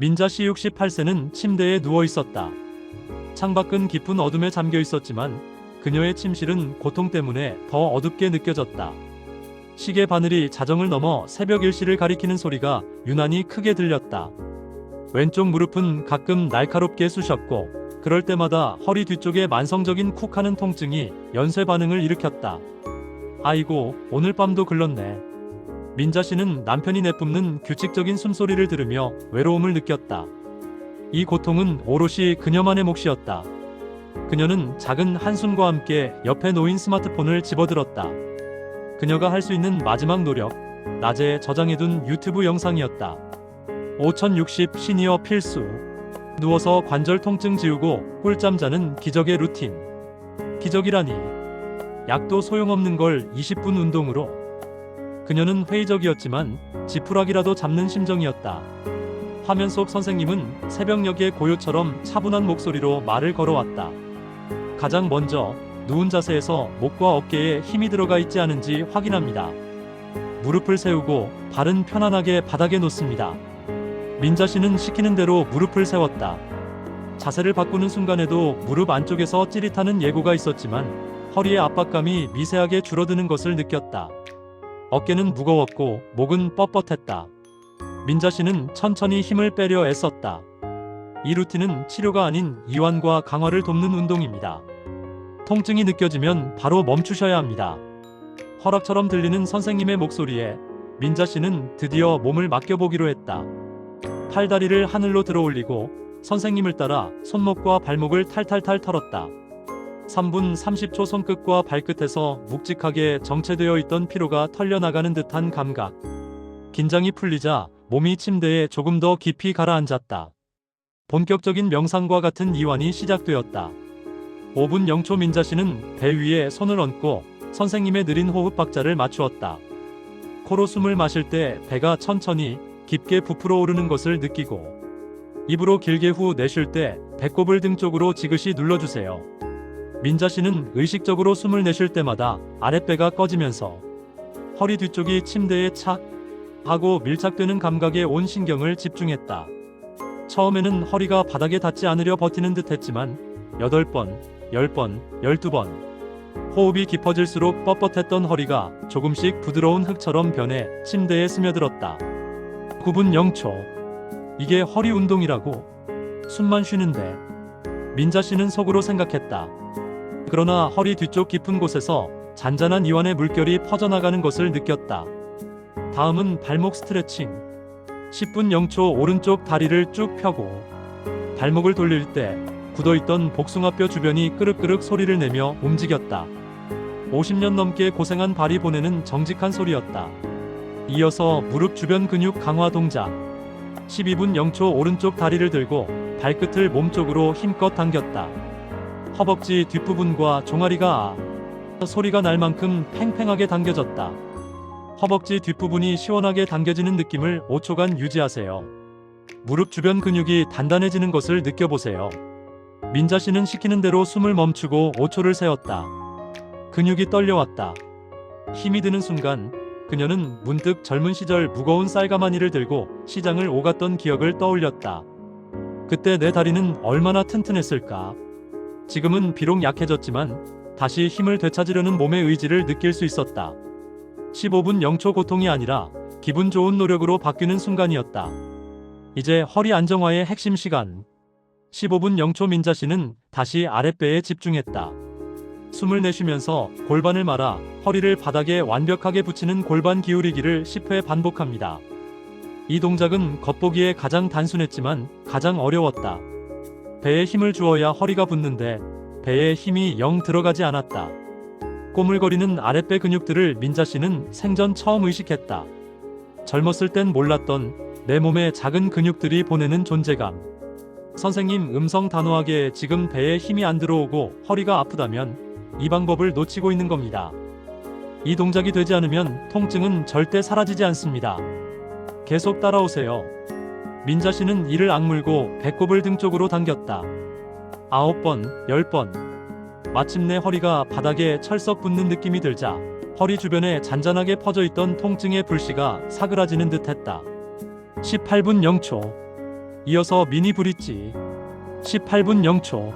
민자 씨 68세는 침대에 누워 있었다. 창밖은 깊은 어둠에 잠겨 있었지만 그녀의 침실은 고통 때문에 더 어둡게 느껴졌다. 시계 바늘이 자정을 넘어 새벽 일시를 가리키는 소리가 유난히 크게 들렸다. 왼쪽 무릎은 가끔 날카롭게 쑤셨고 그럴 때마다 허리 뒤쪽에 만성적인 쿡하는 통증이 연쇄 반응을 일으켰다. 아이고, 오늘 밤도 글렀네. 민자 씨는 남편이 내뿜는 규칙적인 숨소리를 들으며 외로움을 느꼈다. 이 고통은 오롯이 그녀만의 몫이었다. 그녀는 작은 한숨과 함께 옆에 놓인 스마트폰을 집어들었다. 그녀가 할 수 있는 마지막 노력, 낮에 저장해둔 유튜브 영상이었다. 5060 시니어 필수. 누워서 관절 통증 지우고 꿀잠 자는 기적의 루틴. 기적이라니. 약도 소용없는 걸 20분 운동으로. 그녀는 회의적이었지만 지푸라기라도 잡는 심정이었다. 화면 속 선생님은 새벽녘의 고요처럼 차분한 목소리로 말을 걸어왔다. 가장 먼저 누운 자세에서 목과 어깨에 힘이 들어가 있지 않은지 확인합니다. 무릎을 세우고 발은 편안하게 바닥에 놓습니다. 민자 씨는 시키는 대로 무릎을 세웠다. 자세를 바꾸는 순간에도 무릎 안쪽에서 찌릿하는 예고가 있었지만 허리의 압박감이 미세하게 줄어드는 것을 느꼈다. 어깨는 무거웠고 목은 뻣뻣했다. 민자 씨는 천천히 힘을 빼려 애썼다. 이 루틴은 치료가 아닌 이완과 강화를 돕는 운동입니다. 통증이 느껴지면 바로 멈추셔야 합니다. 허락처럼 들리는 선생님의 목소리에 민자 씨는 드디어 몸을 맡겨보기로 했다. 팔다리를 하늘로 들어 올리고 선생님을 따라 손목과 발목을 탈탈탈 털었다. 3분 30초 손끝과 발끝에서 묵직하게 정체되어 있던 피로가 털려나가는 듯한 감각. 긴장이 풀리자 몸이 침대에 조금 더 깊이 가라앉았다. 본격적인 명상과 같은 이완이 시작되었다. 5분 0초 민자 씨는 배 위에 손을 얹고 선생님의 느린 호흡 박자를 맞추었다. 코로 숨을 마실 때 배가 천천히 깊게 부풀어 오르는 것을 느끼고 입으로 길게 후 내쉴 때 배꼽을 등 쪽으로 지그시 눌러주세요. 민자 씨는 의식적으로 숨을 내쉴 때마다 아랫배가 꺼지면서 허리 뒤쪽이 침대에 착 하고 밀착되는 감각에 온 신경을 집중했다. 처음에는 허리가 바닥에 닿지 않으려 버티는 듯 했지만 8번, 10번, 12번. 호흡이 깊어질수록 뻣뻣했던 허리가 조금씩 부드러운 흙처럼 변해 침대에 스며들었다. 9분 0초. 이게 허리 운동이라고? 숨만 쉬는데. 민자 씨는 속으로 생각했다. 그러나 허리 뒤쪽 깊은 곳에서 잔잔한 이완의 물결이 퍼져나가는 것을 느꼈다. 다음은 발목 스트레칭. 10분 0초 오른쪽 다리를 쭉 펴고 발목을 돌릴 때 굳어있던 복숭아뼈 주변이 끄륵끄륵 소리를 내며 움직였다. 50년 넘게 고생한 발이 보내는 정직한 소리였다. 이어서 무릎 주변 근육 강화 동작. 12분 0초 오른쪽 다리를 들고 발끝을 몸쪽으로 힘껏 당겼다. 허벅지 뒷부분과 종아리가 아 소리가 날 만큼 팽팽하게 당겨졌다. 허벅지 뒷부분이 시원하게 당겨지는 느낌을 5초간 유지하세요. 무릎 주변 근육이 단단해지는 것을 느껴보세요. 민자 씨는 시키는 대로 숨을 멈추고 5초를 세웠다. 근육이 떨려왔다. 힘이 드는 순간 그녀는 문득 젊은 시절 무거운 쌀가마니를 들고 시장을 오갔던 기억을 떠올렸다. 그때 내 다리는 얼마나 튼튼했을까. 지금은 비록 약해졌지만 다시 힘을 되찾으려는 몸의 의지를 느낄 수 있었다. 15분 0초 고통이 아니라 기분 좋은 노력으로 바뀌는 순간이었다. 이제 허리 안정화의 핵심 시간. 15분 0초 민자 씨는 다시 아랫배에 집중했다. 숨을 내쉬면서 골반을 말아 허리를 바닥에 완벽하게 붙이는 골반 기울이기를 10회 반복합니다. 이 동작은 겉보기에 가장 단순했지만 가장 어려웠다. 배에 힘을 주어야 허리가 붙는데 배에 힘이 영 들어가지 않았다. 꼬물거리는 아랫배 근육들을 민자 씨는 생전 처음 의식했다. 젊었을 땐 몰랐던 내 몸의 작은 근육들이 보내는 존재감. 선생님 음성 단호하게 지금 배에 힘이 안 들어오고 허리가 아프다면 이 방법을 놓치고 있는 겁니다. 이 동작이 되지 않으면 통증은 절대 사라지지 않습니다. 계속 따라오세요. 민자 씨는 이를 악물고 배꼽을 등 쪽으로 당겼다. 아홉 번, 열 번. 마침내 허리가 바닥에 철썩 붙는 느낌이 들자 허리 주변에 잔잔하게 퍼져 있던 통증의 불씨가 사그라지는 듯 했다. 18분 0초. 이어서 미니 브릿지 18분 0초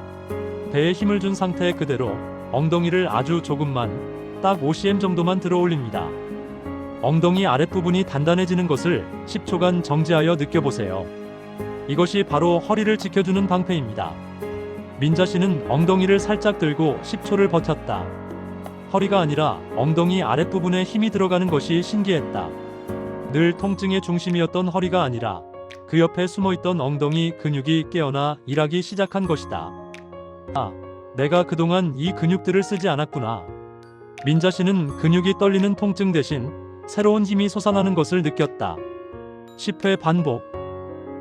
배에 힘을 준 상태 그대로 엉덩이를 아주 조금만 딱 5cm 정도만 들어 올립니다. 엉덩이 아랫부분이 단단해지는 것을 10초간 정지하여 느껴보세요. 이것이 바로 허리를 지켜주는 방패입니다. 민자 씨는 엉덩이를 살짝 들고 10초를 버텼다. 허리가 아니라 엉덩이 아랫부분에 힘이 들어가는 것이 신기했다. 늘 통증의 중심이었던 허리가 아니라 그 옆에 숨어있던 엉덩이 근육이 깨어나 일하기 시작한 것이다. 아, 내가 그동안 이 근육들을 쓰지 않았구나. 민자 씨는 근육이 떨리는 통증 대신 새로운 힘이 솟아나는 것을 느꼈다. 10회 반복.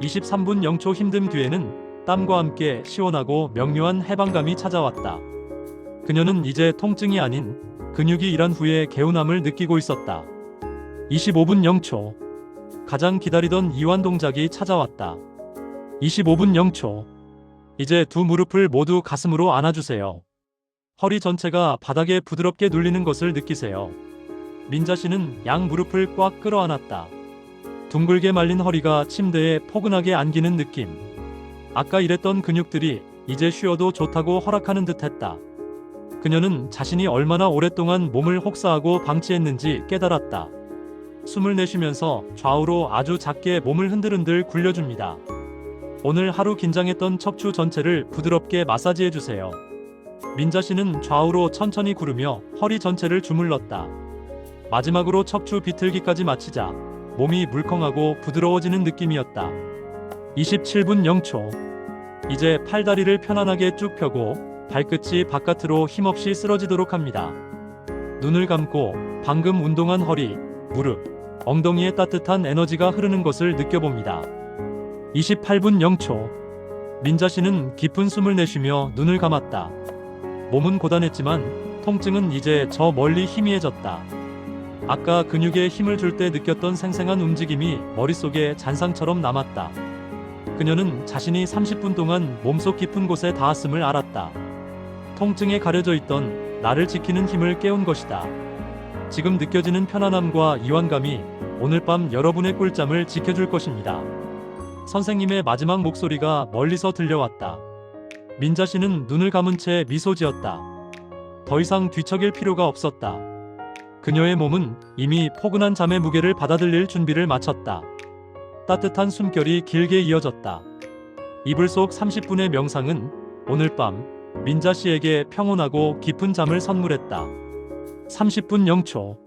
23분 0초 힘듦 뒤에는 땀과 함께 시원하고 명료한 해방감이 찾아왔다. 그녀는 이제 통증이 아닌 근육이 일한 후에 개운함을 느끼고 있었다. 25분 0초. 가장 기다리던 이완 동작이 찾아왔다. 25분 0초. 이제 두 무릎을 모두 가슴으로 안아주세요. 허리 전체가 바닥에 부드럽게 눌리는 것을 느끼세요. 민자 씨는 양 무릎을 꽉 끌어안았다. 둥글게 말린 허리가 침대에 포근하게 안기는 느낌. 아까 일했던 근육들이 이제 쉬어도 좋다고 허락하는 듯 했다. 그녀는 자신이 얼마나 오랫동안 몸을 혹사하고 방치했는지 깨달았다. 숨을 내쉬면서 좌우로 아주 작게 몸을 흔들흔들 굴려줍니다. 오늘 하루 긴장했던 척추 전체를 부드럽게 마사지해 주세요. 민자 씨는 좌우로 천천히 구르며 허리 전체를 주물렀다. 마지막으로 척추 비틀기까지 마치자 몸이 물컹하고 부드러워지는 느낌이었다. 27분 0초. 이제 팔다리를 편안하게 쭉 펴고 발끝이 바깥으로 힘없이 쓰러지도록 합니다. 눈을 감고 방금 운동한 허리, 무릎, 엉덩이에 따뜻한 에너지가 흐르는 것을 느껴봅니다. 28분 0초. 민자 씨는 깊은 숨을 내쉬며 눈을 감았다. 몸은 고단했지만 통증은 이제 저 멀리 희미해졌다. 아까 근육에 힘을 줄 때 느꼈던 생생한 움직임이 머릿속에 잔상처럼 남았다. 그녀는 자신이 30분 동안 몸속 깊은 곳에 닿았음을 알았다. 통증에 가려져 있던 나를 지키는 힘을 깨운 것이다. 지금 느껴지는 편안함과 이완감이 오늘 밤 여러분의 꿀잠을 지켜줄 것입니다. 선생님의 마지막 목소리가 멀리서 들려왔다. 민자 씨는 눈을 감은 채 미소 지었다. 더 이상 뒤척일 필요가 없었다. 그녀의 몸은 이미 포근한 잠의 무게를 받아들일 준비를 마쳤다. 따뜻한 숨결이 길게 이어졌다. 이불 속 30분의 명상은 오늘 밤 민자 씨에게 평온하고 깊은 잠을 선물했다. 30분 0초.